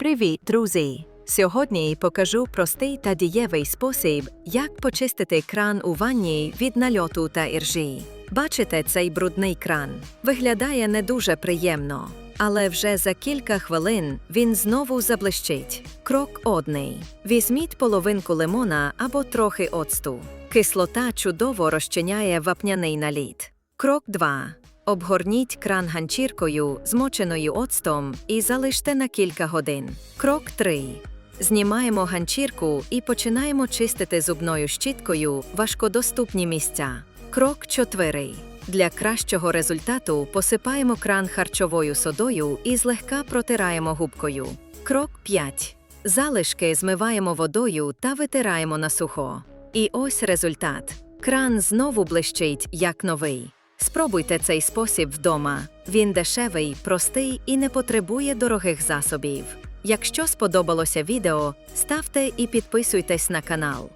Привіт, друзі! Сьогодні покажу простий та дієвий спосіб, як почистити кран у ванні від нальоту та іржі. Бачите цей брудний кран? Виглядає не дуже приємно, але вже за кілька хвилин він знову заблищить. Крок одний. Візьміть половинку лимона або трохи оцту. Кислота чудово розчиняє вапняний наліт. Крок 2. Обгорніть кран ганчіркою, змоченою оцтом, і залиште на кілька годин. Крок 3. Знімаємо ганчірку і починаємо чистити зубною щіткою важкодоступні місця. Крок 4. Для кращого результату посипаємо кран харчовою содою і злегка протираємо губкою. Крок 5. Залишки змиваємо водою та витираємо на сухо. І ось результат. Кран знову блищить, як новий. Спробуйте цей спосіб вдома. Він дешевий, простий і не потребує дорогих засобів. Якщо сподобалося відео, ставте і підписуйтесь на канал.